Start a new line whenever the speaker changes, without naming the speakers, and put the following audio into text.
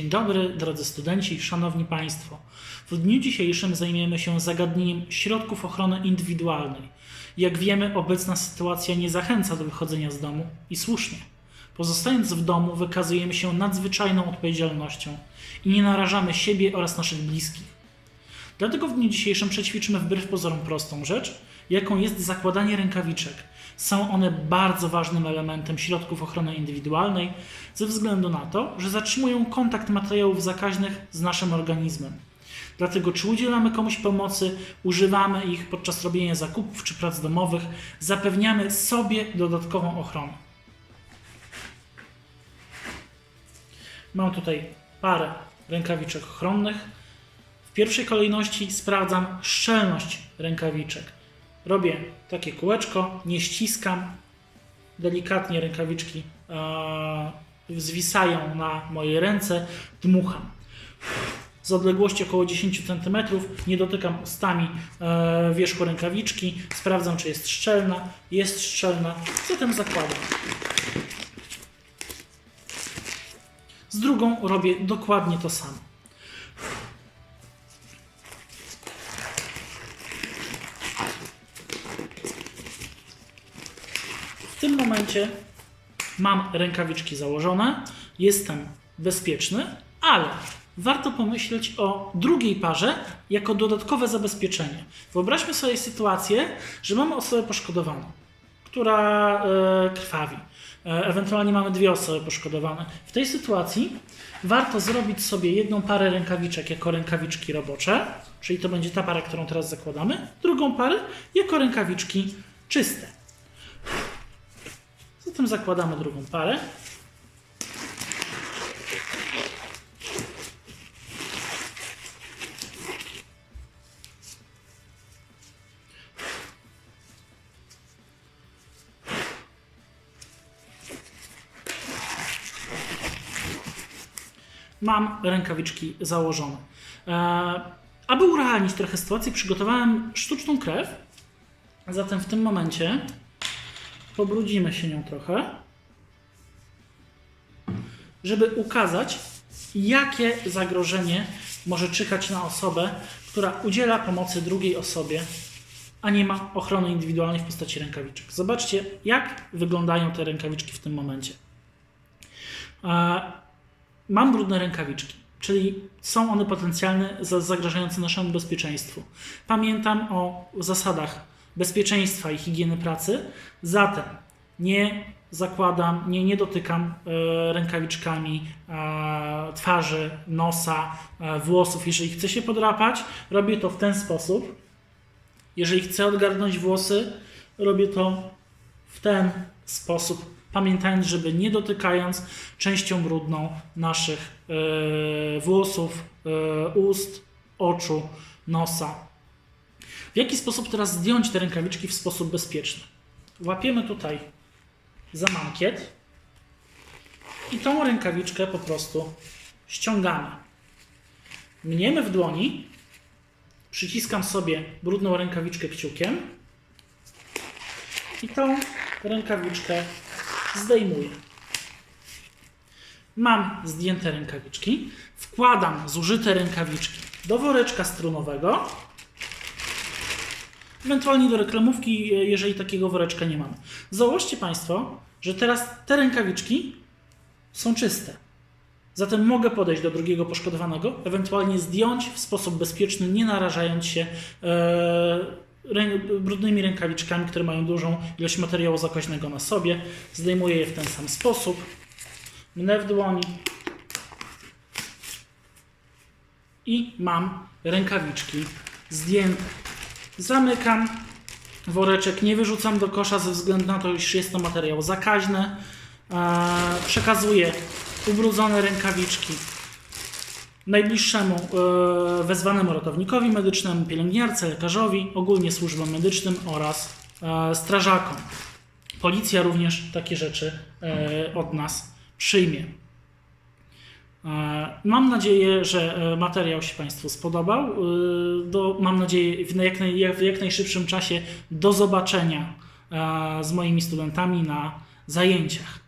dobry, drodzy studenci, szanowni Państwo. W dniu dzisiejszym zajmiemy się zagadnieniem środków ochrony indywidualnej. Jak wiemy, obecna sytuacja nie zachęca do wychodzenia z domu i słusznie. Pozostając w domu, wykazujemy się nadzwyczajną odpowiedzialnością i nie narażamy siebie oraz naszych bliskich. Dlatego w dniu dzisiejszym przećwiczymy wbrew pozorom prostą rzecz, jaką jest zakładanie rękawiczek. Są one bardzo ważnym elementem środków ochrony indywidualnej ze względu na to, że zatrzymują kontakt materiałów zakaźnych z naszym organizmem. Dlatego czy udzielamy komuś pomocy, używamy ich podczas robienia zakupów czy prac domowych, zapewniamy sobie dodatkową ochronę. Mam tutaj parę rękawiczek ochronnych. W pierwszej kolejności sprawdzam szczelność rękawiczek. Robię takie kółeczko, nie ściskam, delikatnie rękawiczki e, zwisają na mojej ręce, dmucham. Z odległości około 10 cm nie dotykam ustami e, wierzchu rękawiczki, sprawdzam czy jest szczelna, jest szczelna, zatem zakładam. Z drugą robię dokładnie to samo. Tym momencie mam rękawiczki założone, jestem bezpieczny, ale warto pomyśleć o drugiej parze jako dodatkowe zabezpieczenie. Wyobraźmy sobie sytuację, że mamy osobę poszkodowaną, która e, krwawi. E, ewentualnie mamy dwie osoby poszkodowane. W tej sytuacji warto zrobić sobie jedną parę rękawiczek jako rękawiczki robocze, czyli to będzie ta para, którą teraz zakładamy, drugą parę jako rękawiczki czyste. Zatem zakładamy drugą parę. Mam rękawiczki założone. E, aby urealnić trochę sytuację, przygotowałem sztuczną krew. Zatem w tym momencie pobrudzimy się nią trochę, żeby ukazać, jakie zagrożenie może czyhać na osobę, która udziela pomocy drugiej osobie, a nie ma ochrony indywidualnej w postaci rękawiczek. Zobaczcie, jak wyglądają te rękawiczki w tym momencie. Mam brudne rękawiczki, czyli są one potencjalne, za- zagrażające naszemu bezpieczeństwu. Pamiętam o zasadach bezpieczeństwa i higieny pracy, zatem nie zakładam, nie, nie dotykam e, rękawiczkami e, twarzy, nosa, e, włosów. Jeżeli chcę się podrapać, robię to w ten sposób. Jeżeli chcę odgarnąć włosy, robię to w ten sposób, pamiętając, żeby nie dotykając częścią brudną naszych włosów, ust, oczu, nosa. W jaki sposób teraz zdjąć te rękawiczki w sposób bezpieczny? Łapiemy tutaj za mankiet i tą rękawiczkę po prostu ściągamy. Mniemy w dłoni, przyciskam sobie brudną rękawiczkę kciukiem i tą rękawiczkę zdejmuję. Mam zdjęte rękawiczki, wkładam zużyte rękawiczki do woreczka strunowego, ewentualnie do reklamówki, e, jeżeli takiego woreczka nie mamy. Zauważcie Państwo, że teraz te rękawiczki są czyste. Zatem mogę podejść do drugiego poszkodowanego, ewentualnie zdjąć w sposób bezpieczny, nie narażając się e, brudnymi rękawiczkami, które mają dużą ilość materiału zakaźnego na sobie. Zdejmuję je w ten sam sposób. Mnę w dłoni. I mam rękawiczki zdjęte. Zamykam woreczek, nie wyrzucam do kosza ze względu na to, iż jest to materiał zakaźny. Eee, przekazuję ubrudzone rękawiczki najbliższemu e, wezwanemu ratownikowi medycznemu, pielęgniarce, lekarzowi, ogólnie służbom medycznym oraz e, strażakom. Policja również takie rzeczy e, od nas przyjmie. E, Mam nadzieję, że e, materiał się Państwu spodobał. E, Do, mam nadzieję w jak, naj, w jak najszybszym czasie do zobaczenia z moimi studentami na zajęciach.